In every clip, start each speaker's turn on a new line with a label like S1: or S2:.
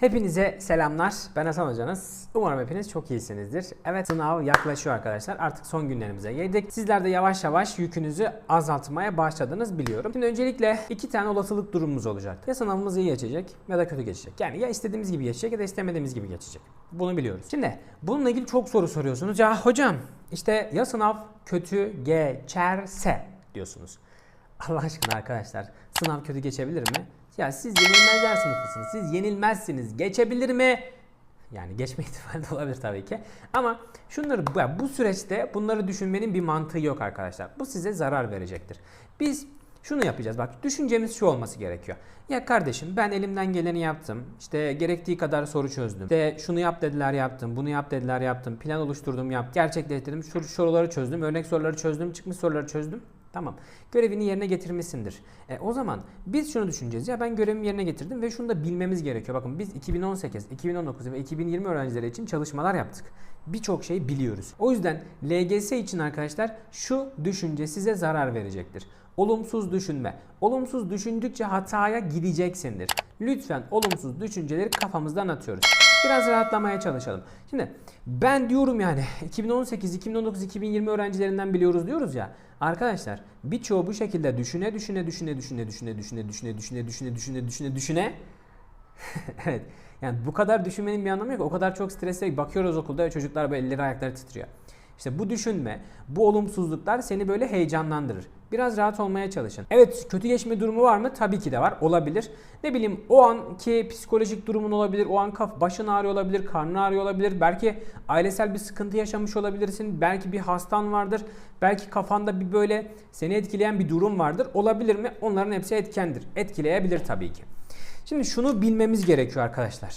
S1: Hepinize selamlar. Ben Hasan Hocanız. Umarım hepiniz çok iyisinizdir. Evet sınav yaklaşıyor arkadaşlar. Artık son günlerimize geldik. Sizler de yavaş yavaş yükünüzü azaltmaya başladınız biliyorum. Şimdi öncelikle iki tane olasılık durumumuz olacak. Ya sınavımız iyi geçecek ya da kötü geçecek. Yani ya istediğimiz gibi geçecek ya da istemediğimiz gibi geçecek. Bunu biliyoruz. Şimdi bununla ilgili çok soru soruyorsunuz. Ya hocam işte ya sınav kötü geçerse diyorsunuz. Allah aşkına arkadaşlar sınav kötü geçebilir mi? Ya siz yenilmezler sınıfısınız. Siz yenilmezsiniz. Geçebilir mi? Yani geçme ihtimali de olabilir tabii ki. Ama şunları bu- süreçte bunları düşünmenin bir mantığı yok arkadaşlar. Bu size zarar verecektir. Biz şunu yapacağız bak düşüncemiz şu olması gerekiyor. Ya kardeşim ben elimden geleni yaptım. İşte gerektiği kadar soru çözdüm. İşte şunu yap dediler yaptım. Bunu yap dediler yaptım. Plan oluşturdum yaptım. Gerçekleştirdim. Şu soruları çözdüm. Örnek soruları çözdüm. Çıkmış soruları çözdüm. Tamam. Görevini yerine getirmişsindir. E, o zaman biz şunu düşüneceğiz. Ya ben görevimi yerine getirdim ve şunu da bilmemiz gerekiyor. Bakın biz 2018, 2019 ve 2020 öğrencileri için çalışmalar yaptık. Birçok şey biliyoruz. O yüzden LGS için arkadaşlar şu düşünce size zarar verecektir. Olumsuz düşünme. Olumsuz düşündükçe hataya gideceksindir. Lütfen olumsuz düşünceleri kafamızdan atıyoruz. Biraz rahatlamaya çalışalım. Şimdi ben diyorum yani 2018, 2019, 2020 öğrencilerinden biliyoruz diyoruz ya. Arkadaşlar birçoğu bu şekilde düşüne düşüne düşüne düşüne düşüne düşüne düşüne düşüne düşüne düşüne düşüne düşüne evet. Yani bu kadar düşünmenin bir anlamı yok. O kadar çok stresle bakıyoruz okulda ve çocuklar böyle elleri ayakları titriyor. İşte bu düşünme, bu olumsuzluklar seni böyle heyecanlandırır. Biraz rahat olmaya çalışın. Evet kötü geçme durumu var mı? Tabii ki de var. Olabilir. Ne bileyim o anki psikolojik durumun olabilir. O an kaf başın ağrıyor olabilir, karnın ağrıyor olabilir. Belki ailesel bir sıkıntı yaşamış olabilirsin. Belki bir hastan vardır. Belki kafanda bir böyle seni etkileyen bir durum vardır. Olabilir mi? Onların hepsi etkendir. Etkileyebilir tabii ki. Şimdi şunu bilmemiz gerekiyor arkadaşlar.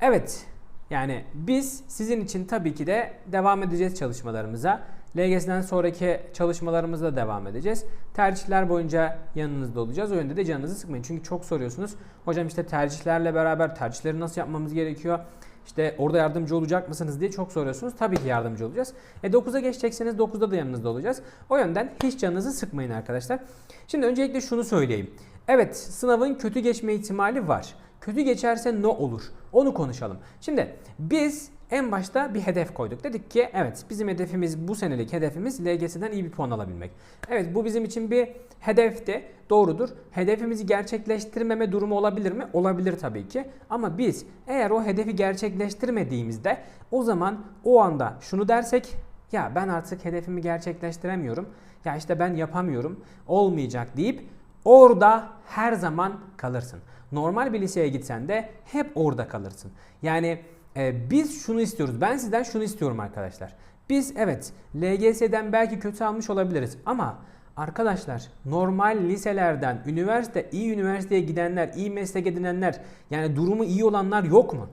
S1: Evet yani biz sizin için tabii ki de devam edeceğiz çalışmalarımıza. LGS'den sonraki çalışmalarımızda devam edeceğiz. Tercihler boyunca yanınızda olacağız. O yönde de canınızı sıkmayın. Çünkü çok soruyorsunuz. Hocam işte tercihlerle beraber tercihleri nasıl yapmamız gerekiyor? İşte orada yardımcı olacak mısınız diye çok soruyorsunuz. Tabii ki yardımcı olacağız. E 9'a geçecekseniz 9'da da yanınızda olacağız. O yönden hiç canınızı sıkmayın arkadaşlar. Şimdi öncelikle şunu söyleyeyim. Evet sınavın kötü geçme ihtimali var. Kötü geçerse ne olur? Onu konuşalım. Şimdi biz en başta bir hedef koyduk. Dedik ki evet bizim hedefimiz bu senelik hedefimiz LGS'den iyi bir puan alabilmek. Evet bu bizim için bir hedefti. Doğrudur. Hedefimizi gerçekleştirmeme durumu olabilir mi? Olabilir tabii ki. Ama biz eğer o hedefi gerçekleştirmediğimizde o zaman o anda şunu dersek ya ben artık hedefimi gerçekleştiremiyorum. Ya işte ben yapamıyorum. Olmayacak deyip orada her zaman kalırsın. Normal bir liseye gitsen de hep orada kalırsın. Yani e, biz şunu istiyoruz. Ben sizden şunu istiyorum arkadaşlar. Biz evet LGS'den belki kötü almış olabiliriz ama arkadaşlar normal liselerden üniversite iyi üniversiteye gidenler, iyi meslek edinenler yani durumu iyi olanlar yok mu?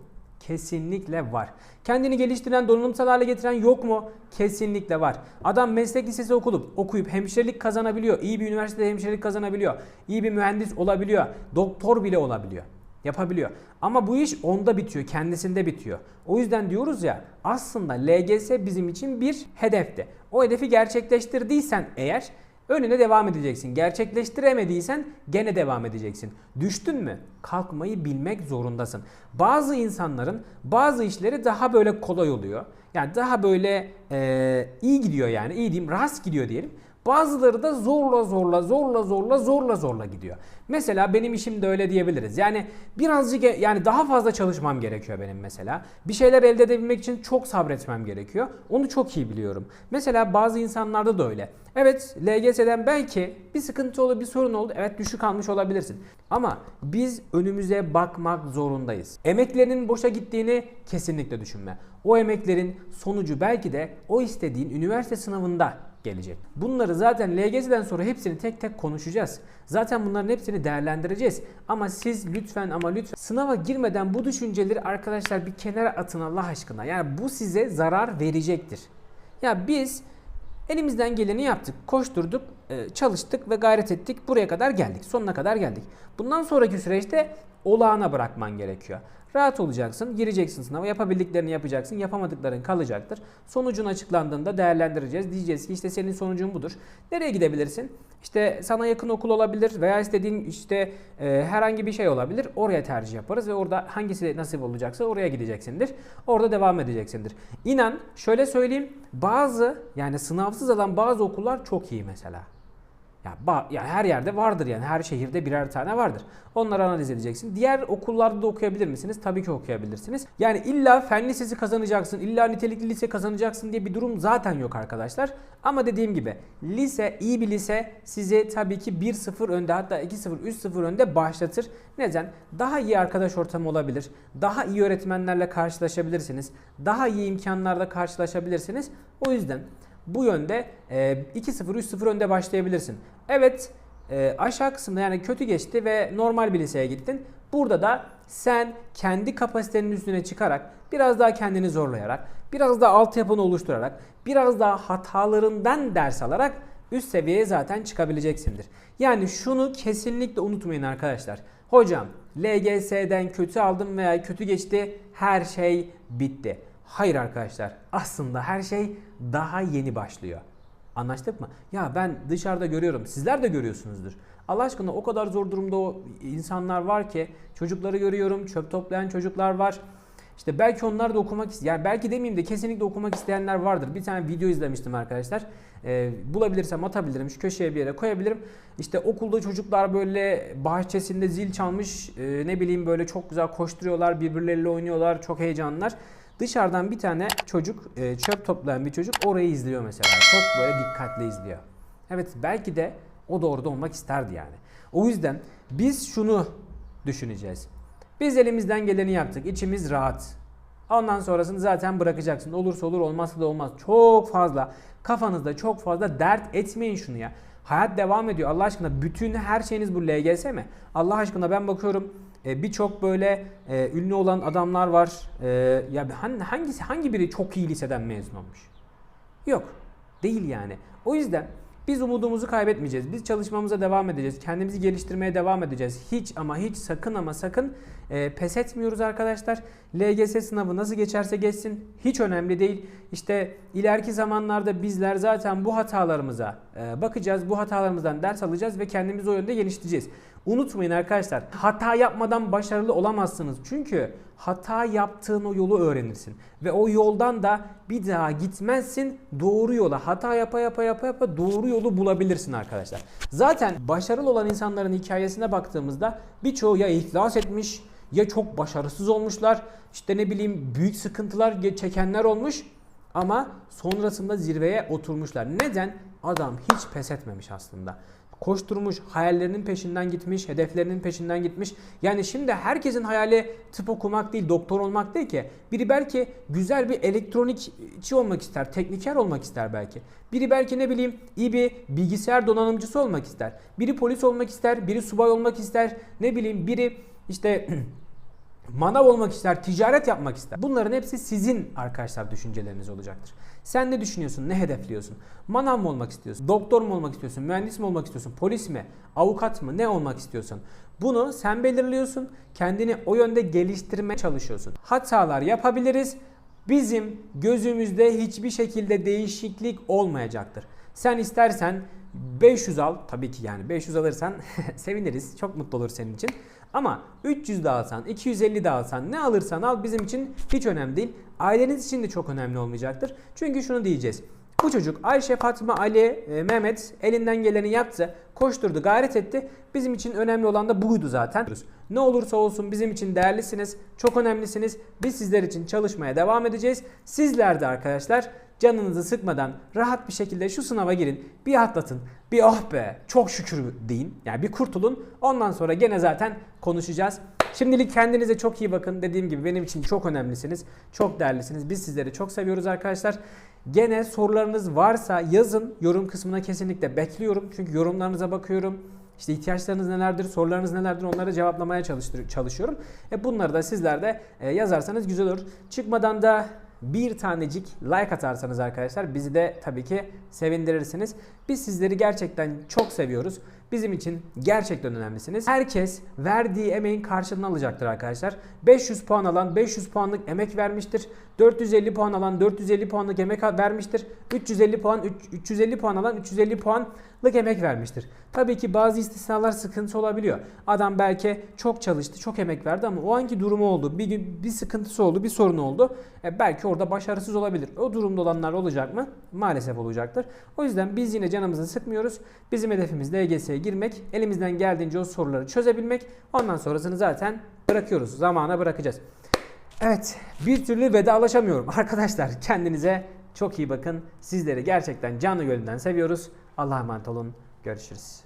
S1: Kesinlikle var. Kendini geliştiren, donanımsal hale getiren yok mu? Kesinlikle var. Adam meslek lisesi okulup okuyup hemşirelik kazanabiliyor. İyi bir üniversitede hemşirelik kazanabiliyor. İyi bir mühendis olabiliyor. Doktor bile olabiliyor. Yapabiliyor. Ama bu iş onda bitiyor, kendisinde bitiyor. O yüzden diyoruz ya aslında LGS bizim için bir hedefti. O hedefi gerçekleştirdiysen eğer Önüne devam edeceksin. Gerçekleştiremediysen gene devam edeceksin. Düştün mü? Kalkmayı bilmek zorundasın. Bazı insanların bazı işleri daha böyle kolay oluyor. Yani daha böyle e, iyi gidiyor yani. iyi diyeyim rast gidiyor diyelim. Bazıları da zorla zorla zorla zorla zorla zorla gidiyor. Mesela benim işim de öyle diyebiliriz. Yani birazcık e- yani daha fazla çalışmam gerekiyor benim mesela. Bir şeyler elde edebilmek için çok sabretmem gerekiyor. Onu çok iyi biliyorum. Mesela bazı insanlarda da öyle. Evet LGS'den belki bir sıkıntı oldu, bir sorun oldu. Evet düşük almış olabilirsin. Ama biz önümüze bakmak zorundayız. Emeklerinin boşa gittiğini kesinlikle düşünme. O emeklerin sonucu belki de o istediğin üniversite sınavında gelecek. Bunları zaten LGS'den sonra hepsini tek tek konuşacağız. Zaten bunların hepsini değerlendireceğiz. Ama siz lütfen ama lütfen sınava girmeden bu düşünceleri arkadaşlar bir kenara atın Allah aşkına. Yani bu size zarar verecektir. Ya biz elimizden geleni yaptık, koşturduk, e, çalıştık ve gayret ettik. Buraya kadar geldik. Sonuna kadar geldik. Bundan sonraki süreçte olağana bırakman gerekiyor. Rahat olacaksın, gireceksin sınava, yapabildiklerini yapacaksın, yapamadıkların kalacaktır. Sonucun açıklandığında değerlendireceğiz. Diyeceğiz ki işte senin sonucun budur. Nereye gidebilirsin? İşte sana yakın okul olabilir veya istediğin işte e, herhangi bir şey olabilir. Oraya tercih yaparız ve orada hangisi nasip olacaksa oraya gideceksindir. Orada devam edeceksindir. İnan şöyle söyleyeyim bazı yani sınavsız alan bazı okullar çok iyi mesela. Ya ba- yani her yerde vardır yani her şehirde birer tane vardır. Onları analiz edeceksin. Diğer okullarda da okuyabilir misiniz? Tabii ki okuyabilirsiniz. Yani illa fen lisesi kazanacaksın, illa nitelikli lise kazanacaksın diye bir durum zaten yok arkadaşlar. Ama dediğim gibi lise, iyi bir lise sizi tabii ki 1-0 önde hatta 2-0, 3-0 önde başlatır. Neden? Daha iyi arkadaş ortamı olabilir. Daha iyi öğretmenlerle karşılaşabilirsiniz. Daha iyi imkanlarla karşılaşabilirsiniz. O yüzden bu yönde e, 2-0, 3-0 önde başlayabilirsin. Evet e, aşağı kısımda yani kötü geçti ve normal bir liseye gittin. Burada da sen kendi kapasitenin üstüne çıkarak, biraz daha kendini zorlayarak, biraz daha altyapını oluşturarak, biraz daha hatalarından ders alarak üst seviyeye zaten çıkabileceksindir. Yani şunu kesinlikle unutmayın arkadaşlar. Hocam LGS'den kötü aldım veya kötü geçti her şey bitti. Hayır arkadaşlar aslında her şey daha yeni başlıyor. Anlaştık mı? Ya ben dışarıda görüyorum. Sizler de görüyorsunuzdur. Allah aşkına o kadar zor durumda o insanlar var ki çocukları görüyorum. Çöp toplayan çocuklar var. İşte belki onlar da okumak isteyen, yani belki demeyeyim de kesinlikle okumak isteyenler vardır. Bir tane video izlemiştim arkadaşlar. Ee, bulabilirsem atabilirim, şu köşeye bir yere koyabilirim. İşte okulda çocuklar böyle bahçesinde zil çalmış, e, ne bileyim böyle çok güzel koşturuyorlar, birbirleriyle oynuyorlar, çok heyecanlılar. Dışarıdan bir tane çocuk, e, çöp toplayan bir çocuk orayı izliyor mesela. Çok böyle dikkatli izliyor. Evet belki de o da orada olmak isterdi yani. O yüzden biz şunu düşüneceğiz. Biz elimizden geleni yaptık. İçimiz rahat. Ondan sonrasını zaten bırakacaksın. Olursa olur olmazsa da olmaz. Çok fazla kafanızda çok fazla dert etmeyin şunu ya. Hayat devam ediyor. Allah aşkına bütün her şeyiniz bu LGS mi? Allah aşkına ben bakıyorum e, birçok böyle e, ünlü olan adamlar var. E, ya han- hangisi hangi biri çok iyi liseden mezun olmuş? Yok. Değil yani. O yüzden biz umudumuzu kaybetmeyeceğiz. Biz çalışmamıza devam edeceğiz. Kendimizi geliştirmeye devam edeceğiz. Hiç ama hiç sakın ama sakın e, pes etmiyoruz arkadaşlar. LGS sınavı nasıl geçerse geçsin hiç önemli değil. İşte ileriki zamanlarda bizler zaten bu hatalarımıza e, bakacağız. Bu hatalarımızdan ders alacağız ve kendimizi o yönde geliştireceğiz. Unutmayın arkadaşlar hata yapmadan başarılı olamazsınız. Çünkü hata yaptığın o yolu öğrenirsin. Ve o yoldan da bir daha gitmezsin doğru yola. Hata yapa yapa yapa yapa doğru yolu bulabilirsin arkadaşlar. Zaten başarılı olan insanların hikayesine baktığımızda birçoğu ya iflas etmiş ya çok başarısız olmuşlar. İşte ne bileyim büyük sıkıntılar çekenler olmuş. Ama sonrasında zirveye oturmuşlar. Neden? Adam hiç pes etmemiş aslında koşturmuş, hayallerinin peşinden gitmiş, hedeflerinin peşinden gitmiş. Yani şimdi herkesin hayali tıp okumak değil, doktor olmak değil ki. Biri belki güzel bir elektronikçi olmak ister, tekniker olmak ister belki. Biri belki ne bileyim iyi bir bilgisayar donanımcısı olmak ister. Biri polis olmak ister, biri subay olmak ister. Ne bileyim biri işte manav olmak ister, ticaret yapmak ister. Bunların hepsi sizin arkadaşlar düşünceleriniz olacaktır. Sen ne düşünüyorsun, ne hedefliyorsun? Manav mı olmak istiyorsun? Doktor mu olmak istiyorsun? Mühendis mi olmak istiyorsun? Polis mi? Avukat mı? Ne olmak istiyorsun? Bunu sen belirliyorsun. Kendini o yönde geliştirmeye çalışıyorsun. Hatalar yapabiliriz. Bizim gözümüzde hiçbir şekilde değişiklik olmayacaktır. Sen istersen 500 al tabii ki yani 500 alırsan seviniriz. Çok mutlu olur senin için. Ama 300 de alsan, 250 de alsan ne alırsan al bizim için hiç önemli değil. Aileniz için de çok önemli olmayacaktır. Çünkü şunu diyeceğiz. Bu çocuk Ayşe, Fatma, Ali, e, Mehmet elinden geleni yaptı, koşturdu, gayret etti. Bizim için önemli olan da buydu zaten. Ne olursa olsun bizim için değerlisiniz, çok önemlisiniz. Biz sizler için çalışmaya devam edeceğiz. Sizler de arkadaşlar canınızı sıkmadan rahat bir şekilde şu sınava girin. Bir atlatın. Bir oh be çok şükür deyin. Yani bir kurtulun. Ondan sonra gene zaten konuşacağız. Şimdilik kendinize çok iyi bakın. Dediğim gibi benim için çok önemlisiniz. Çok değerlisiniz. Biz sizleri çok seviyoruz arkadaşlar. Gene sorularınız varsa yazın. Yorum kısmına kesinlikle bekliyorum. Çünkü yorumlarınıza bakıyorum. İşte ihtiyaçlarınız nelerdir, sorularınız nelerdir onları cevaplamaya çalışıyorum. E bunları da sizler de e, yazarsanız güzel olur. Çıkmadan da bir tanecik like atarsanız arkadaşlar bizi de tabii ki sevindirirsiniz. Biz sizleri gerçekten çok seviyoruz. Bizim için gerçekten önemlisiniz. Herkes verdiği emeğin karşılığını alacaktır arkadaşlar. 500 puan alan 500 puanlık emek vermiştir. 450 puan alan 450 puanlık emek vermiştir. 350 puan 350 puan alan 350 puanlık emek vermiştir. Tabii ki bazı istisnalar sıkıntı olabiliyor. Adam belki çok çalıştı, çok emek verdi ama o anki durumu oldu. Bir gün bir sıkıntısı oldu, bir sorun oldu. E belki orada başarısız olabilir. O durumda olanlar olacak mı? Maalesef olacaktır. O yüzden biz yine canımızı sıkmıyoruz. Bizim hedefimiz LGS'ye girmek. Elimizden geldiğince o soruları çözebilmek. Ondan sonrasını zaten bırakıyoruz. Zamana bırakacağız. Evet, bir türlü vedalaşamıyorum. Arkadaşlar kendinize çok iyi bakın. Sizleri gerçekten canı gönülden seviyoruz. Allah'a emanet olun. Görüşürüz.